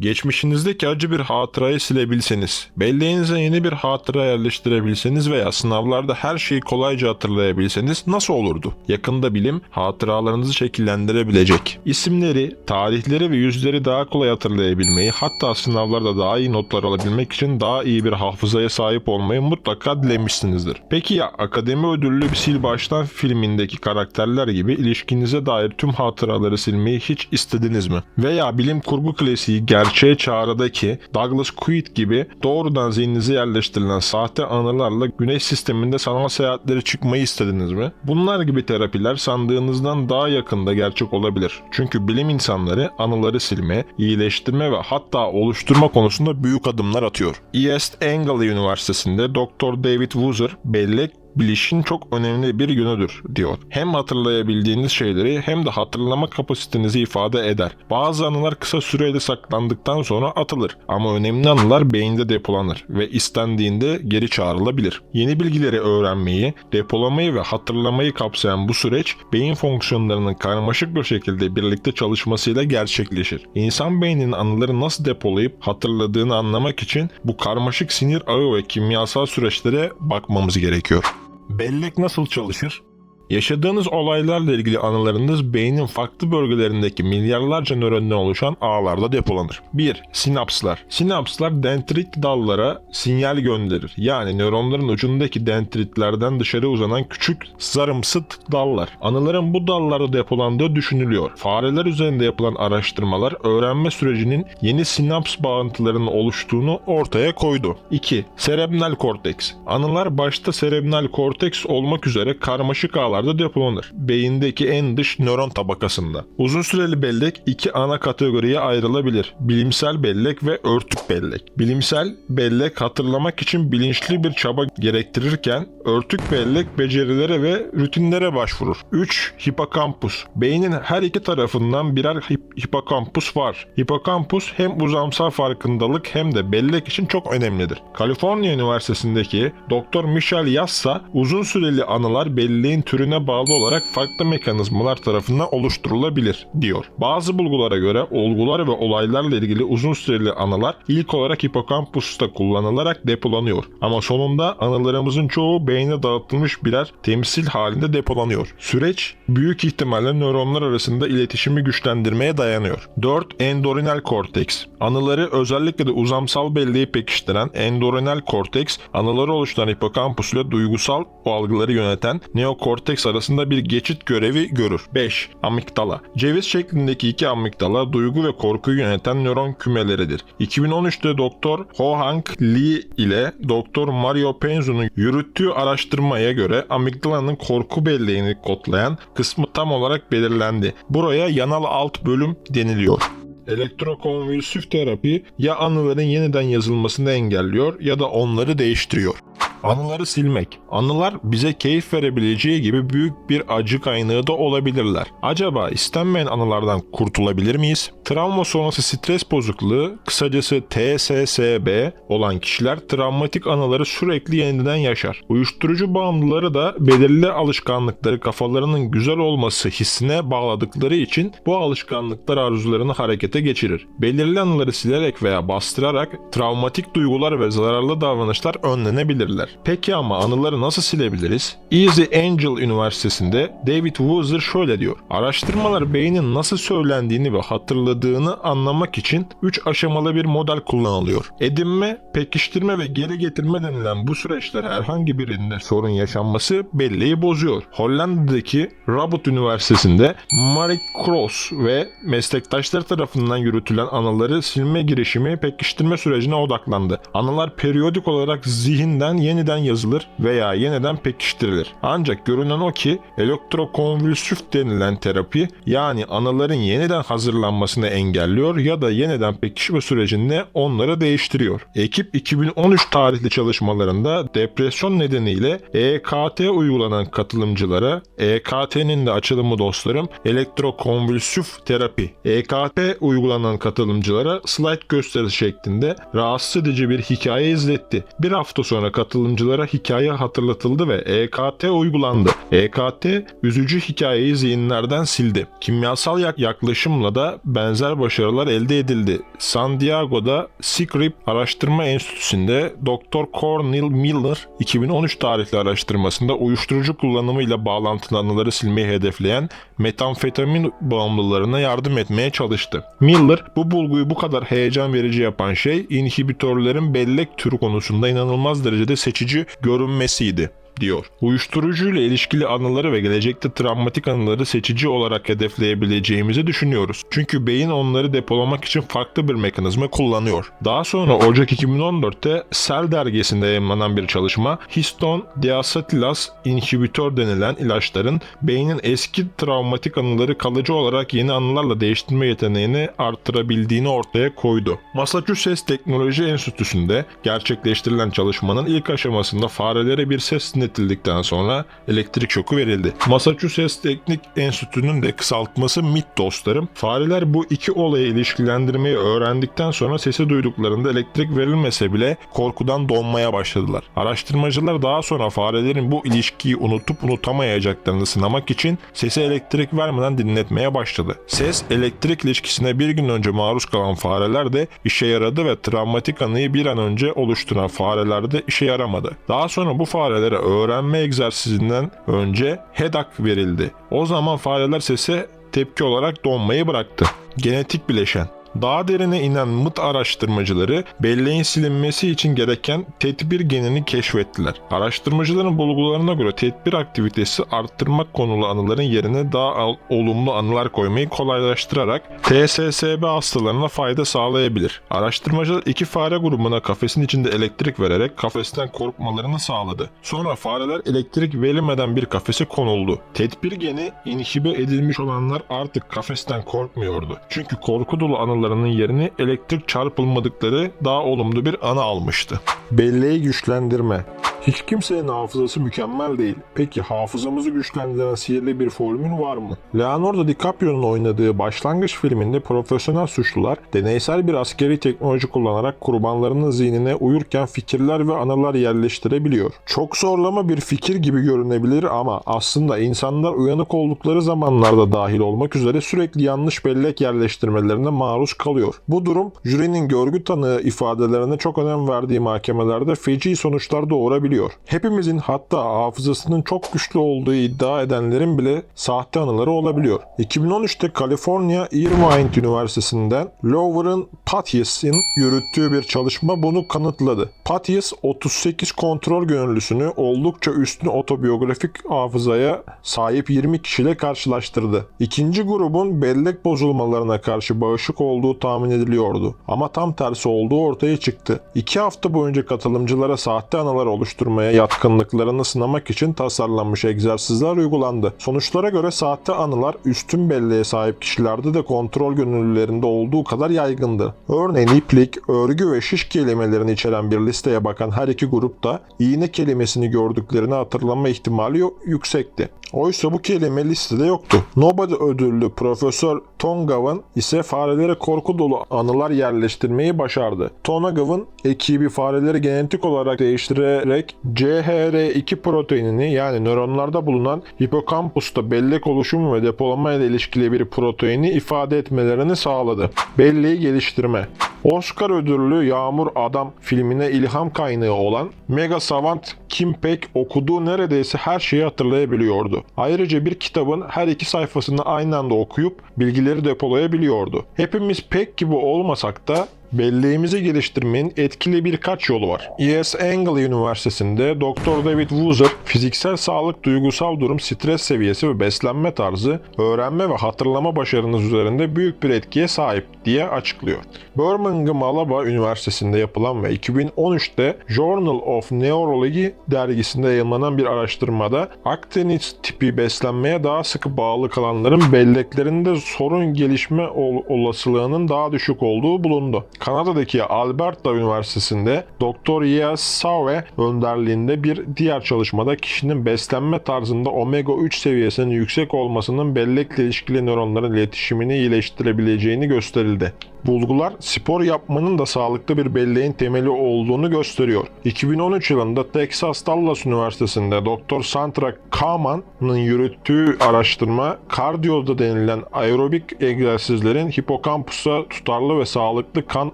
Geçmişinizdeki acı bir hatırayı silebilseniz, belleğinize yeni bir hatıra yerleştirebilseniz veya sınavlarda her şeyi kolayca hatırlayabilseniz nasıl olurdu? Yakında bilim hatıralarınızı şekillendirebilecek. İsimleri, tarihleri ve yüzleri daha kolay hatırlayabilmeyi, hatta sınavlarda daha iyi notlar alabilmek için daha iyi bir hafızaya sahip olmayı mutlaka dilemişsinizdir. Peki ya akademi ödüllü bir sil baştan filmindeki karakterler gibi ilişkinize dair tüm hatıraları silmeyi hiç istediniz mi? Veya bilim kurgu klasiği Gerçeğe Çağrı'daki Douglas Quaid gibi doğrudan zihninize yerleştirilen sahte anılarla güneş sisteminde sanal seyahatleri çıkmayı istediniz mi? Bunlar gibi terapiler sandığınızdan daha yakında gerçek olabilir. Çünkü bilim insanları anıları silme, iyileştirme ve hatta oluşturma konusunda büyük adımlar atıyor. East Anglia Üniversitesi'nde Dr. David Woozer bellek bilişin çok önemli bir yönüdür diyor. Hem hatırlayabildiğiniz şeyleri hem de hatırlama kapasitenizi ifade eder. Bazı anılar kısa süreli saklandıktan sonra atılır ama önemli anılar beyinde depolanır ve istendiğinde geri çağrılabilir. Yeni bilgileri öğrenmeyi, depolamayı ve hatırlamayı kapsayan bu süreç beyin fonksiyonlarının karmaşık bir şekilde birlikte çalışmasıyla gerçekleşir. İnsan beyninin anıları nasıl depolayıp hatırladığını anlamak için bu karmaşık sinir ağı ve kimyasal süreçlere bakmamız gerekiyor. Bellek nasıl çalışır? Yaşadığınız olaylarla ilgili anılarınız beynin farklı bölgelerindeki milyarlarca nörondan oluşan ağlarda depolanır. 1. Sinapslar. Sinapslar dendrit dallara sinyal gönderir. Yani nöronların ucundaki dendritlerden dışarı uzanan küçük sarımsı dallar. Anıların bu dallarda depolandığı düşünülüyor. Fareler üzerinde yapılan araştırmalar öğrenme sürecinin yeni sinaps bağıntılarının oluştuğunu ortaya koydu. 2. Serebral korteks. Anılar başta serebral korteks olmak üzere karmaşık ağlar ağlarda depolanır. Beyindeki en dış nöron tabakasında. Uzun süreli bellek iki ana kategoriye ayrılabilir. Bilimsel bellek ve örtük bellek. Bilimsel bellek hatırlamak için bilinçli bir çaba gerektirirken örtük bellek becerilere ve rutinlere başvurur. 3. Hipokampus. Beynin her iki tarafından birer hip- hipokampus var. Hipokampus hem uzamsal farkındalık hem de bellek için çok önemlidir. Kaliforniya Üniversitesi'ndeki Dr. Michel Yassa uzun süreli anılar belleğin türüne bağlı olarak farklı mekanizmalar tarafından oluşturulabilir diyor. Bazı bulgulara göre olgular ve olaylarla ilgili uzun süreli anılar ilk olarak hipokampusta kullanılarak depolanıyor. Ama sonunda anılarımızın çoğu beyne dağıtılmış birer temsil halinde depolanıyor. Süreç büyük ihtimalle nöronlar arasında iletişimi güçlendirmeye dayanıyor. 4. Endorinal korteks. Anıları özellikle de uzamsal belleği pekiştiren endorinal korteks, anıları oluşturan hipokampus ile duygusal algıları yöneten neokorteks arasında bir geçit görevi görür. 5. Amigdala. Ceviz şeklindeki iki amigdala duygu ve korkuyu yöneten nöron kümeleridir. 2013'te Doktor Ho Hang Lee ile Doktor Mario Penzo'nun yürüttüğü araştırmaya göre amigdalanın korku belleğini kodlayan kısmı tam olarak belirlendi. Buraya yanal alt bölüm deniliyor. Elektrokonvülsif terapi ya anıların yeniden yazılmasını engelliyor ya da onları değiştiriyor. Anıları silmek. Anılar bize keyif verebileceği gibi büyük bir acı kaynağı da olabilirler. Acaba istenmeyen anılardan kurtulabilir miyiz? Travma sonrası stres bozukluğu, kısacası TSSB olan kişiler travmatik anıları sürekli yeniden yaşar. Uyuşturucu bağımlıları da belirli alışkanlıkları kafalarının güzel olması hissine bağladıkları için bu alışkanlıklar arzularını harekete geçirir. Belirli anıları silerek veya bastırarak travmatik duygular ve zararlı davranışlar önlenebilirler. Peki ama anıları nasıl silebiliriz? Easy Angel Üniversitesi'nde David Woozer şöyle diyor. Araştırmalar beynin nasıl söylendiğini ve hatırladığını anlamak için 3 aşamalı bir model kullanılıyor. Edinme, pekiştirme ve geri getirme denilen bu süreçler herhangi birinde sorun yaşanması belleği bozuyor. Hollanda'daki Rabot Üniversitesi'nde Marie Cross ve meslektaşları tarafından yürütülen anıları silme girişimi pekiştirme sürecine odaklandı. Anılar periyodik olarak zihinden yeniden yazılır veya yeniden pekiştirilir. Ancak görünen o ki elektrokonvülsif denilen terapi yani anıların yeniden hazırlanmasını engelliyor ya da yeniden pekişme sürecinde onları değiştiriyor. Ekip 2013 tarihli çalışmalarında depresyon nedeniyle EKT uygulanan katılımcılara EKT'nin de açılımı dostlarım elektrokonvülsif terapi. EKT uygulanan katılımcılara slide gösterisi şeklinde rahatsız edici bir hikaye izletti. Bir hafta sonra katılımcılar katılımcılara hikaye hatırlatıldı ve EKT uygulandı. EKT üzücü hikayeyi zihinlerden sildi. Kimyasal yak- yaklaşımla da benzer başarılar elde edildi. San Diego'da Scrip Araştırma Enstitüsü'nde Dr. Cornel Miller 2013 tarihli araştırmasında uyuşturucu kullanımıyla bağlantılı anıları silmeyi hedefleyen metamfetamin bağımlılarına yardım etmeye çalıştı. Miller bu bulguyu bu kadar heyecan verici yapan şey inhibitörlerin bellek türü konusunda inanılmaz derecede seçici görünmesiydi diyor. Uyuşturucuyla ilişkili anıları ve gelecekte travmatik anıları seçici olarak hedefleyebileceğimizi düşünüyoruz. Çünkü beyin onları depolamak için farklı bir mekanizma kullanıyor. Daha sonra Ocak 2014'te Cell dergisinde yayınlanan bir çalışma histon deacetylas inhibitör denilen ilaçların beynin eski travmatik anıları kalıcı olarak yeni anılarla değiştirme yeteneğini arttırabildiğini ortaya koydu. Massachusetts Teknoloji Enstitüsü'nde gerçekleştirilen çalışmanın ilk aşamasında farelere bir ses dinletildikten sonra elektrik şoku verildi. Massachusetts Teknik Enstitüsü'nün de kısaltması MIT dostlarım. Fareler bu iki olayı ilişkilendirmeyi öğrendikten sonra sesi duyduklarında elektrik verilmese bile korkudan donmaya başladılar. Araştırmacılar daha sonra farelerin bu ilişkiyi unutup unutamayacaklarını sınamak için sesi elektrik vermeden dinletmeye başladı. Ses elektrik ilişkisine bir gün önce maruz kalan fareler de işe yaradı ve travmatik anıyı bir an önce oluşturan farelerde işe yaramadı. Daha sonra bu farelere öğrenme egzersizinden önce HEDAK verildi. O zaman fareler sese tepki olarak donmayı bıraktı. Genetik bileşen daha derine inen MIT araştırmacıları belleğin silinmesi için gereken tedbir genini keşfettiler. Araştırmacıların bulgularına göre tedbir aktivitesi arttırmak konulu anıların yerine daha olumlu anılar koymayı kolaylaştırarak TSSB hastalarına fayda sağlayabilir. Araştırmacılar iki fare grubuna kafesin içinde elektrik vererek kafesten korkmalarını sağladı. Sonra fareler elektrik verilmeden bir kafese konuldu. Tedbir geni inhibe edilmiş olanlar artık kafesten korkmuyordu. Çünkü korku dolu anılarının yerini elektrik çarpılmadıkları daha olumlu bir anı almıştı. Belleği güçlendirme hiç kimsenin hafızası mükemmel değil. Peki hafızamızı güçlendiren sihirli bir formül var mı? Leonardo DiCaprio'nun oynadığı başlangıç filminde profesyonel suçlular deneysel bir askeri teknoloji kullanarak kurbanlarının zihnine uyurken fikirler ve anılar yerleştirebiliyor. Çok zorlama bir fikir gibi görünebilir ama aslında insanlar uyanık oldukları zamanlarda dahil olmak üzere sürekli yanlış bellek yerleştirmelerine maruz kalıyor. Bu durum jürinin görgü tanığı ifadelerine çok önem verdiği mahkemelerde feci sonuçlar doğurabiliyor. Hepimizin hatta hafızasının çok güçlü olduğu iddia edenlerin bile sahte anıları olabiliyor. 2013'te Kaliforniya Irvine Üniversitesi'nden Lauren Paties'in yürüttüğü bir çalışma bunu kanıtladı. Paties 38 kontrol gönüllüsünü oldukça üstün otobiyografik hafızaya sahip 20 kişiyle karşılaştırdı. İkinci grubun bellek bozulmalarına karşı bağışık olduğu tahmin ediliyordu. Ama tam tersi olduğu ortaya çıktı. İki hafta boyunca katılımcılara sahte anılar oluşturmaya yatkınlıklarını sınamak için tasarlanmış egzersizler uygulandı. Sonuçlara göre sahte anılar üstün belleğe sahip kişilerde de kontrol gönüllülerinde olduğu kadar yaygındı. Örneğin iplik, örgü ve şiş kelimelerini içeren bir listeye bakan her iki grupta iğne kelimesini gördüklerini hatırlama ihtimali yüksekti. Oysa bu kelime listede yoktu. Nobel ödüllü Profesör Tongav'ın ise farelere korku dolu anılar yerleştirmeyi başardı. Tongav'ın ekibi fareleri genetik olarak değiştirerek CHR2 proteinini yani nöronlarda bulunan hipokampusta bellek oluşumu ve depolama ile ilişkili bir proteini ifade etmelerini sağladı. Belleği geliştirme Oscar ödüllü Yağmur Adam filmine ilham kaynağı olan mega savant Kim Peck okuduğu neredeyse her şeyi hatırlayabiliyordu. Ayrıca bir kitabın her iki sayfasını aynı anda okuyup bilgileri depolayabiliyordu. Hepimiz Peck gibi olmasak da Belleğimizi geliştirmenin etkili birkaç yolu var. E.S. Angle Üniversitesi'nde Dr. David Woozer fiziksel sağlık, duygusal durum, stres seviyesi ve beslenme tarzı öğrenme ve hatırlama başarınız üzerinde büyük bir etkiye sahip diye açıklıyor. Birmingham Alaba Üniversitesi'nde yapılan ve 2013'te Journal of Neurology dergisinde yayınlanan bir araştırmada Akdeniz tipi beslenmeye daha sıkı bağlı kalanların belleklerinde sorun gelişme ol- olasılığının daha düşük olduğu bulundu. Kanada'daki Alberta Üniversitesi'nde Dr. Yas Sauve önderliğinde bir diğer çalışmada kişinin beslenme tarzında omega 3 seviyesinin yüksek olmasının bellekle ilişkili nöronların iletişimini iyileştirebileceğini gösterildi. Bulgular spor yapmanın da sağlıklı bir belleğin temeli olduğunu gösteriyor. 2013 yılında Texas Dallas Üniversitesi'nde Dr. Sandra Kaman'ın yürüttüğü araştırma kardiyoda denilen aerobik egzersizlerin hipokampusa tutarlı ve sağlıklı kan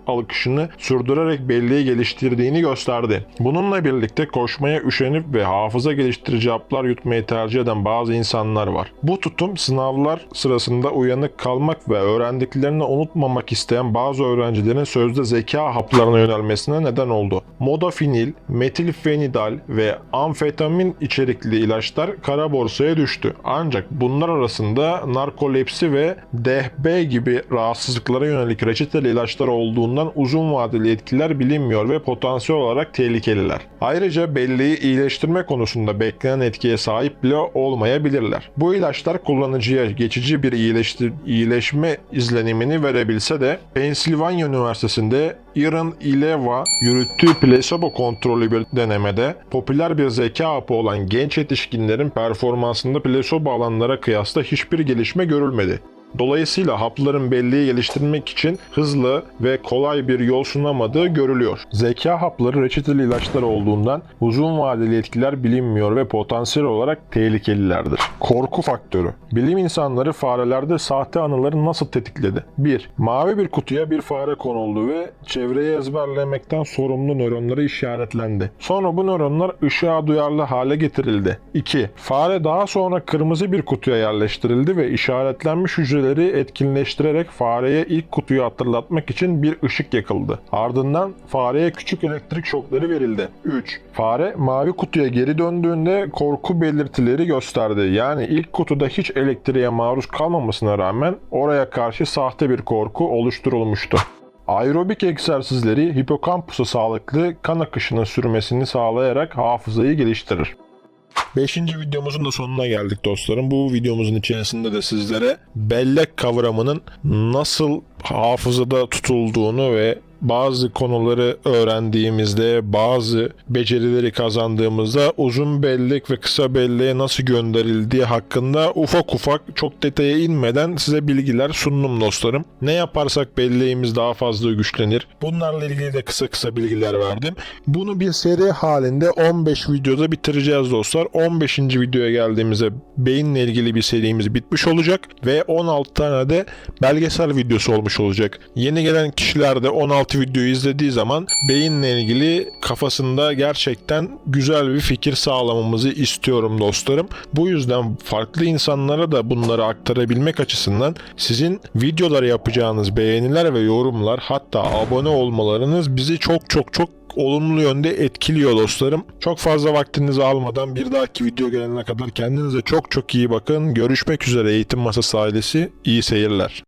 akışını sürdürerek belleği geliştirdiğini gösterdi. Bununla birlikte koşmaya üşenip ve hafıza geliştirici haplar yutmayı tercih eden bazı insanlar var. Bu tutum sınavlar sırasında uyanık kalmak ve öğrendiklerini unutmamak isteyen bazı öğrencilerin sözde zeka haplarına yönelmesine neden oldu. Modafinil, metilfenidal ve amfetamin içerikli ilaçlar kara borsaya düştü. Ancak bunlar arasında narkolepsi ve DHB gibi rahatsızlıklara yönelik reçeteli ilaçlar olduğundan uzun vadeli etkiler bilinmiyor ve potansiyel olarak tehlikeliler. Ayrıca belleği iyileştirme konusunda beklenen etkiye sahip bile olmayabilirler. Bu ilaçlar kullanıcıya geçici bir iyileştir- iyileşme izlenimini verebilse de Pennsylvania Üniversitesi'nde Aaron Ileva yürüttüğü plasebo kontrollü bir denemede popüler bir zeka hapı olan genç yetişkinlerin performansında plasebo alanlara kıyasla hiçbir gelişme görülmedi. Dolayısıyla hapların belleği geliştirmek için hızlı ve kolay bir yol sunamadığı görülüyor. Zeka hapları reçeteli ilaçlar olduğundan uzun vadeli etkiler bilinmiyor ve potansiyel olarak tehlikelilerdir. Korku faktörü. Bilim insanları farelerde sahte anıları nasıl tetikledi? 1. Mavi bir kutuya bir fare konuldu ve çevreyi ezberlemekten sorumlu nöronları işaretlendi. Sonra bu nöronlar ışığa duyarlı hale getirildi. 2. Fare daha sonra kırmızı bir kutuya yerleştirildi ve işaretlenmiş hücreleri etkinleştirerek fareye ilk kutuyu hatırlatmak için bir ışık yakıldı. Ardından fareye küçük elektrik şokları verildi. 3. Fare mavi kutuya geri döndüğünde korku belirtileri gösterdi. Yani ilk kutuda hiç elektriğe maruz kalmamasına rağmen oraya karşı sahte bir korku oluşturulmuştu. Aerobik egzersizleri hipokampusa sağlıklı kan akışının sürmesini sağlayarak hafızayı geliştirir. Beşinci videomuzun da sonuna geldik dostlarım. Bu videomuzun içerisinde de sizlere bellek kavramının nasıl hafızada tutulduğunu ve bazı konuları öğrendiğimizde, bazı becerileri kazandığımızda uzun bellek ve kısa belleğe nasıl gönderildiği hakkında ufak ufak çok detaya inmeden size bilgiler sundum dostlarım. Ne yaparsak belleğimiz daha fazla güçlenir. Bunlarla ilgili de kısa kısa bilgiler verdim. Bunu bir seri halinde 15 videoda bitireceğiz dostlar. 15. videoya geldiğimizde beyinle ilgili bir serimiz bitmiş olacak ve 16 tane de belgesel videosu olmuş olacak. Yeni gelen kişilerde 16 videoyu izlediği zaman beyinle ilgili kafasında gerçekten güzel bir fikir sağlamamızı istiyorum dostlarım. Bu yüzden farklı insanlara da bunları aktarabilmek açısından sizin videolara yapacağınız beğeniler ve yorumlar hatta abone olmalarınız bizi çok çok çok olumlu yönde etkiliyor dostlarım. Çok fazla vaktinizi almadan bir dahaki video gelene kadar kendinize çok çok iyi bakın. Görüşmek üzere Eğitim Masası ailesi. İyi seyirler.